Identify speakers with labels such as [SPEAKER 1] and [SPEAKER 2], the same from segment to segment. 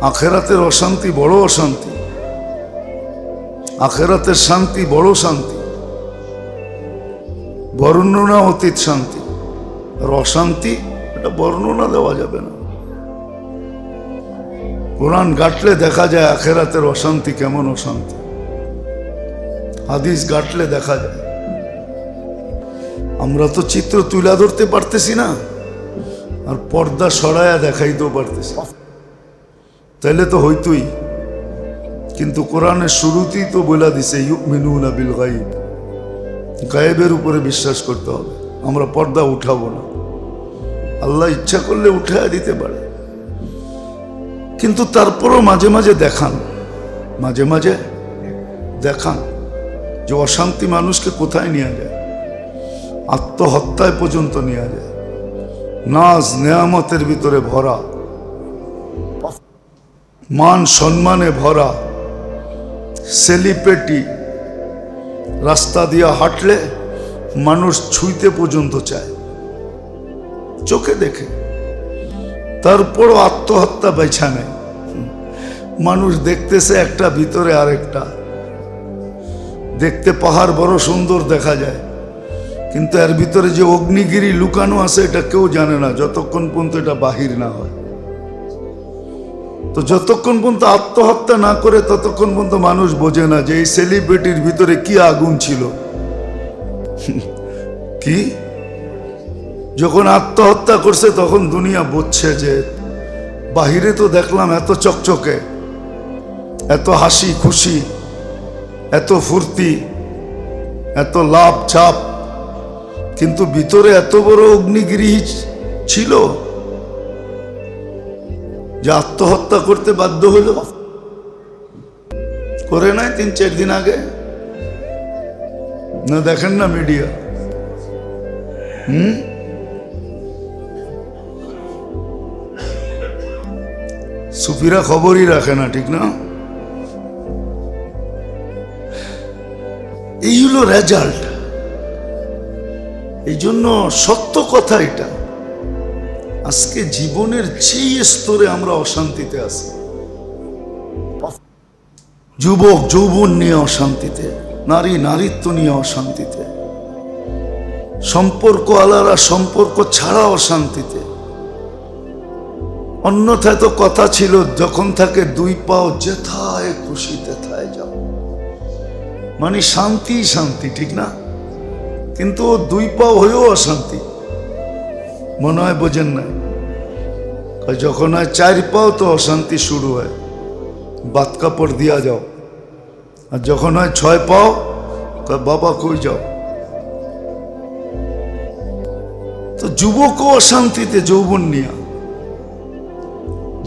[SPEAKER 1] আখেরাতের অশান্তি বড় অশান্তি। আখেরাতের শান্তি বড় শান্তি। বর্ণনা অতীত শান্তি। আর অশান্তি, এটা বর্ণনা দেওয়া যাবে না। কোরআন গাটলে দেখা যায় আখেরাতের অশান্তি কেমন অশান্তি। হাদিস গাটলে দেখা যায়। আমরা তো চিত্র তুলে ধরতে পারতেছি না। আর পর্দা সরায়া দেখাইতেও পারতেছি। তাইলে তো হইতই। কিন্তু কোরআনের শুরুতেই তো বলে দিছে, ইউমিনুনা বিল গাইব গায়েবের উপরে বিশ্বাস করতে হবে। আমরা পর্দা উঠাবো না। আল্লাহ ইচ্ছা করলে উঠায় দিতে পারে। কিন্তু তারপরও মাঝে মাঝে দেখান। মাঝে মাঝে দেখান যে অশান্তি মানুষকে কোথায় নিয়ে যায়। আত্মহত্যায় পর্যন্ত নিয়ে যায়। নাজ, নেয়ামতের ভিতরে ভরা। মান সম্মানে ভরা সেলিব্রিটি রাস্তা দিয়ে হাঁটলে মানুষ ছুঁইতে পর্যন্ত চায়। চোখে দেখে। তারপরও আত্মহত্যা বেছা নেই মানুষ দেখতেছে একটা, ভিতরে আরেকটা। দেখতে পাহাড় বড় সুন্দর দেখা যায়। কিন্তু এর ভিতরে যে অগ্নিগিরি লুকানো আছে, এটা কেউ জানে না, যতক্ষণ পর্যন্ত এটা বাহির না হয়। তো যতক্ষণ পর্যন্ত আত্মহত্যা না করে ততক্ষণ পর্যন্ত মানুষ বোঝে না যে এই সেলিব্রিটির ভিতরে কি আগুন ছিল। কি? যখন আত্মহত্যা করছে তখন দুনিয়া বুঝছে যে বাহিরে তো দেখলাম এত চকচকে, এত হাসি খুশি, এত ফুর্তি, এত লাভ চাপ কিন্তু ভিতরে এত বড় অগ্নিগিরি ছিল। যে আত্মহত্যা করতে বাধ্য হলো। করে নাই তিন, চার দিন আগে। না, দেখেন না মিডিয়া হুম? সুফিরা খবরই রাখে না, ঠিক না? এই হলো রেজাল্ট এই জন্য সত্য কথা এটা। আজকে জীবনের যেই স্তরে আমরা অশান্তিতে আছি। যুবক, যৌবন নিয়ে অশান্তিতে, নারী, নারীত্ব নিয়ে অশান্তিতে, সম্পর্ক আলারা সম্পর্ক ছাড়া অশান্তিতে। অন্যথায় তো কথা ছিল, যখন থাকে দুই পাও যেথায় খুশি তেথায় যাও। মানে শান্তি শান্তি, ঠিক না? কিন্তু দুই পাও হয়েও অশান্তি। মনে হয় বোঝেন না যখন হয় চার পাও তো অশান্তি শুরু হয়, বাত কাপড় দিয়া যাও। আর যখন হয় ছয় পাও বাবা কই যাও? তো যুবকও অশান্তিতে, যৌবন নিয়া।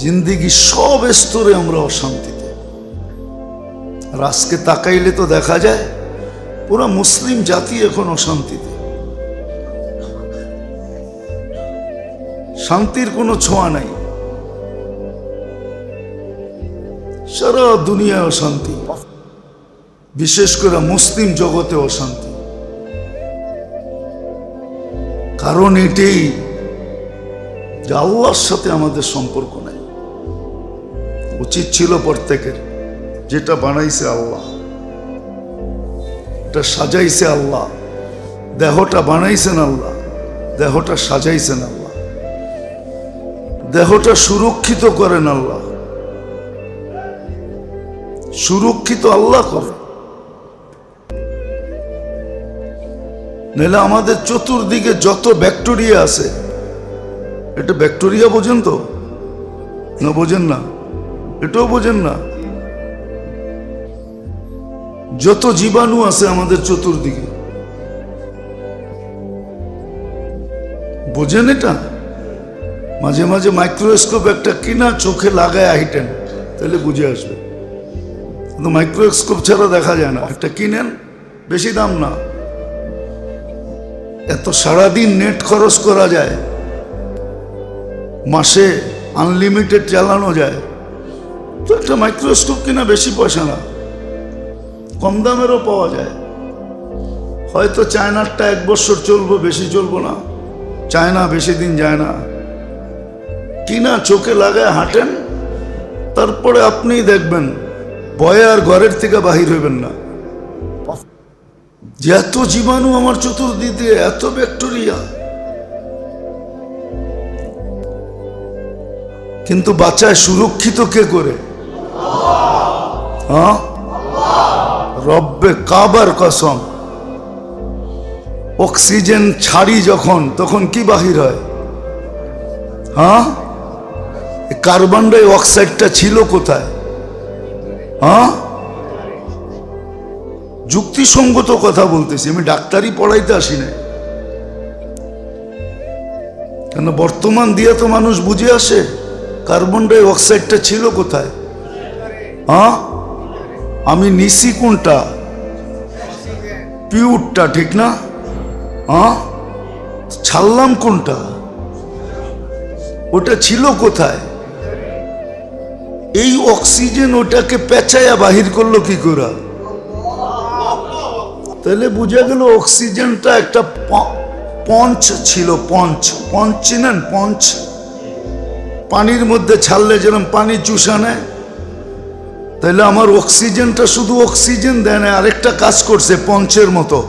[SPEAKER 1] জিন্দিগি সব স্তরে আমরা অশান্তিতে। আর আজকে তাকাইলে তো দেখা যায়, পুরো মুসলিম জাতি এখন অশান্তিতে। শান্তির কোনো ছোঁয়া নাই। সারা দুনিয়ায় অশান্তি। বিশেষ করে মুসলিম জগতে অশান্তি। কারণ এটাই যে আল্লাহর সাথে আমাদের সম্পর্ক নাই। উচিত ছিল প্রত্যেকের, যেটা বানাইছে আল্লাহ, এটা সাজাইছে আল্লাহ, দেহটা বানাইছেন আল্লাহ, দেহটা সাজাইছেন আল্লাহ। দেহটা সুরক্ষিত করেন আল্লাহ। সুরক্ষিত আল্লাহ করে নাহলে আমাদের চতুর্দিকে যত ব্যাকটেরিয়া আছে, এটা ব্যাকটেরিয়া বোঝেন তো? না বোঝেন না? এটাও বোঝেন না? যত জীবাণু আছে আমাদের চতুর্দিকে। বোঝেন এটা? মাঝে মাঝে মাইক্রোস্কোপ একটা কিনা চোখে লাগায় আইটেন, তাহলে বুঝে আসবে। কিন্তু মাইক্রোস্কোপ ছাড়া দেখা যায় না। একটা কিনেন, বেশি দাম না। এত সারাদিন নেট খরচ করা যায়, মাসে আনলিমিটেড চালানো যায়, তো একটা মাইক্রোস্কোপ কিনা বেশি পয়সা না। কম দামেরও পাওয়া যায়। হয়তো চায়নারটা এক বছর চলবো, বেশি চলবো না। চায়না বেশি দিন যায় না। কিনা চোখে লাগায় হাঁটেন, তারপরে আপনিই দেখবেন ভয়ে আর ঘরের থেকে বাহির হইবেন না। যে এত জীবাণু আমার চতুর্দিকে, এত ব্যাকটেরিয়া। কিন্তু বাচ্চায় সুরক্ষিত কে করে? হ্যাঁ রব্বে কাবার কসম। অক্সিজেন ছাড়ি যখন, তখন কি বাহির হয়? হ্যাঁ কার্বন ডাই অক্সাইডটা ছিল কোথায়? হ্যাঁ? যুক্তিসঙ্গত কথা বলতেছি, আমি ডাক্তারি পড়াইতে আসি না কেন বর্তমান দিয়ে তো মানুষ বুঝে আসে কার্বন ডাই অক্সাইডটা ছিল কোথায়? হ্যাঁ? আমি নিছি কোনটা? পিউরটা, ঠিক না? হ্যাঁ? ছাড়লাম কোনটা? ওটা ছিল কোথায়? এই অক্সিজেন ওটাকে পেঁচাইয়া বাহির করল কি করে? তাহলে বুঝা গেল অক্সিজেনটা একটা পঞ্চ ছিল, পঞ্চ। পঞ্চ চিনেন পঞ্চ। পানির মধ্যে ছাড়লে যেরকম পানি চুষা নেয়, তাহলে আমার অক্সিজেনটা শুধু অক্সিজেন দেয় না, আরেকটা কাজ করছে পঞ্চের মতো।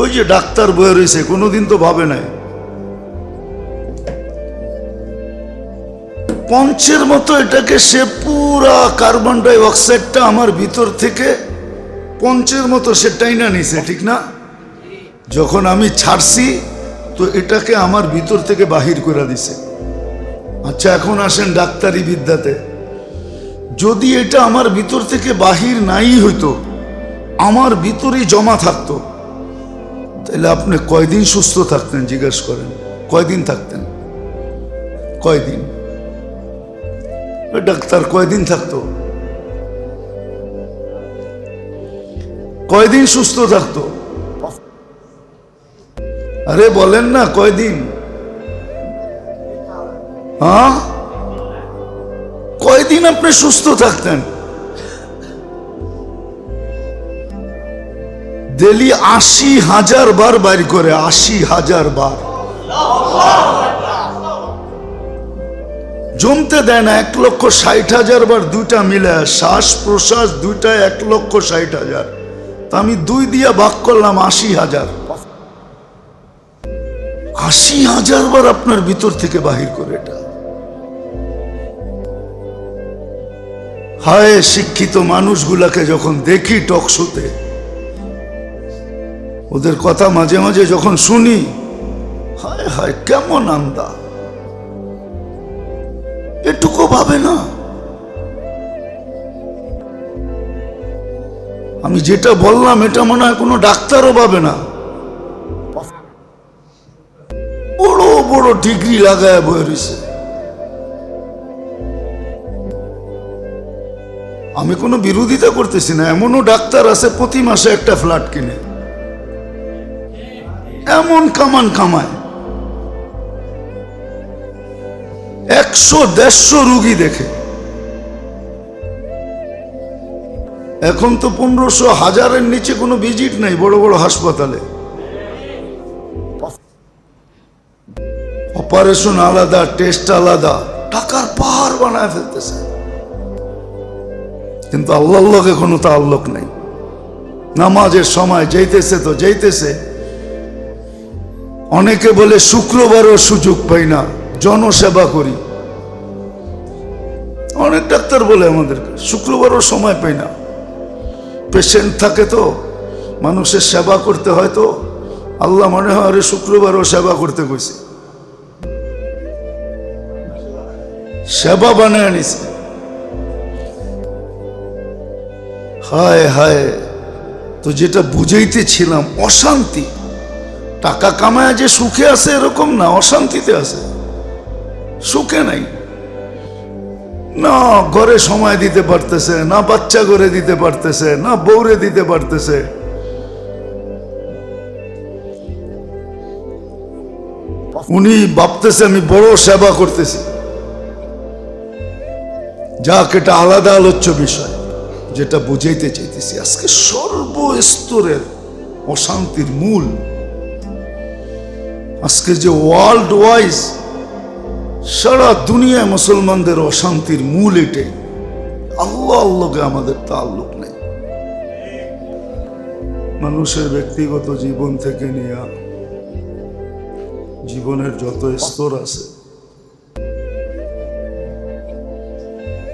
[SPEAKER 1] ওই যে ডাক্তার বয়ে রয়েছে, কোনোদিন তো ভাবে নাই। পঞ্চের মতো এটাকে সে পুরা কার্বন ডাই অক্সাইডটা আমার ভিতর থেকে পঞ্চের মতো সে টাইনা নিছে, ঠিক না? যখন আমি ছাড়ছি, তো এটাকে আমার ভিতর থেকে বাহির করে দিছে। আচ্ছা এখন আসেন ডাক্তারি বিদ্যাতে। যদি এটা আমার ভিতর থেকে বাহির নাই হইতো, আমার ভিতরেই জমা থাকতো, তাহলে আপনি কয়দিন সুস্থ থাকতেন, জিজ্ঞেস করেন? কয়দিন থাকতেন? কয়দিন? ডাক্তার কয়দিন থাকতো? কয়দিন সুস্থ থাকতো? আরে বলেন না, কয়দিন? হ্যাঁ? কয়দিন আপনি সুস্থ থাকতেন? ডেলি আশি হাজার বার বাইর করে, আশি হাজার বার। জমতে দেয় না, এক লক্ষ ষাট হাজার বার দুইটা মিলে, শ্বাস প্রশ্বাস দুইটা, এক লক্ষ ষাট হাজার। তা আমি দুই দিয়ে ভাগ করলাম, আশি হাজার। আশি হাজার বার আপনার ভিতর থেকে বাহির করে এটা। হায়, শিক্ষিত মানুষগুলাকে যখন দেখি টকশোতে ওদের কথা মাঝে মাঝে যখন শুনি, হায় হায়, কেমন আন্দা এটুকু ভাবে না। আমি যেটা বললাম, এটা মনে হয় কোনো ডাক্তারও পাবে না। বড় বড় ডিগ্রি লাগায় বয়ে রয়েছে আমি কোনো বিরোধিতা করতেছি না। এমনও ডাক্তার আছে, প্রতি মাসে একটা ফ্ল্যাট কিনে। এমন কামান কামায়। একশো দেড়শো রুগী দেখে। এখন তো পনেরোশো, হাজারের নিচে কোনো ভিজিট নাই বড় বড় হাসপাতালে। অপারেশন আলাদা, টেস্ট আলাদা, টাকার পাহাড় বানায় ফেলতেছে। কিন্তু আল্লাহ লোকে কোনো তা আল্লোক নেই। নামাজের সময় যাইতেছে তো যাইতেছে। অনেকে বলে, শুক্রবারও সুযোগ পাই না, জনসেবা করি। অনেক ডাক্তার বলে আমাদেরকে, শুক্রবারও সময় পাই না। পেশেন্ট থাকে তো, মানুষের সেবা করতে হয় তো। আল্লাহ মনে হয় আরে শুক্রবারও সেবা করতে কইছে সেবা বানায় আনিছে হায় হায়, তো যেটা বুঝাইতেছিলাম, অশান্তি। টাকা কামায় যে সুখে আছে এরকম না, অশান্তিতে আছে। সুখে নাই। না ঘরে সময় দিতে পারতেছে, না বাচ্চা করে দিতে পারতেছে, না বৌরে দিতে পারতেছে। উনি ভাবতেছে, আমি বড় সেবা করতেছি। যাক, এটা আলাদা আলোচ্য বিষয়, যেটা বুঝাইতে চাইতেছি। আজকে সর্বস্তরের অশান্তির মূল। আজকে যে ওয়ার্ল্ড ওয়াইজ সারা দুনিয়ায় মুসলমানদের অশান্তির মূল এটাই আল্লাহ আল্লাহকে আমাদের তাল্লুক নেই। মানুষের ব্যক্তিগত জীবন থেকে নিয়ে জীবনের যত স্তর আছে,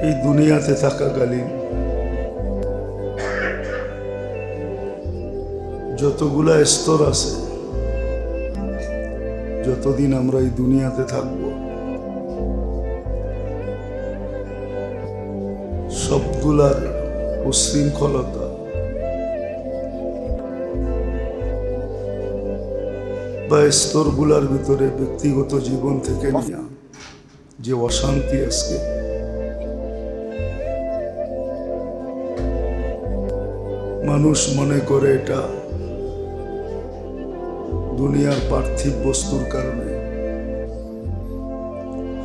[SPEAKER 1] এই দুনিয়াতে থাকাকালীন যতগুলা স্তর আছে, যতদিন আমরা এই দুনিয়াতে থাকব সবগুলার উশৃঙ্খলতা। বা স্তরগুলার ভিতরে ব্যক্তিগত জীবন থেকে নিয়ে যে অশান্তি আজকে। মানুষ মনে করে এটা দুনিয়ার পার্থিব বস্তুর কারণে।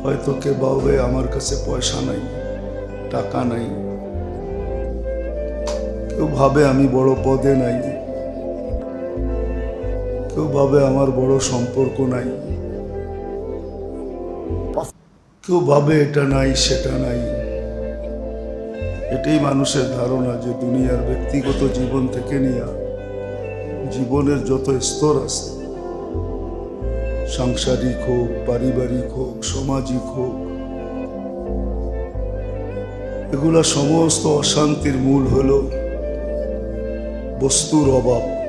[SPEAKER 1] হয়তো কে ভাবে আমার কাছে পয়সা নাই। টাকা নাই। কেউ ভাবে আমি বড় পদে নাই। কেউ ভাবে আমার বড় সম্পর্ক নাই। কেউ ভাবে এটা নাই, সেটা নাই। এটাই মানুষের ধারণা যে দুনিয়ার ব্যক্তিগত জীবন থেকে নিয়ে জীবনের যত স্তর আছে, সাংসারিক হোক, পারিবারিক হোক, সামাজিক হোক এগুলা সমস্ত অশান্তির মূল হলো বস্তুর অভাব।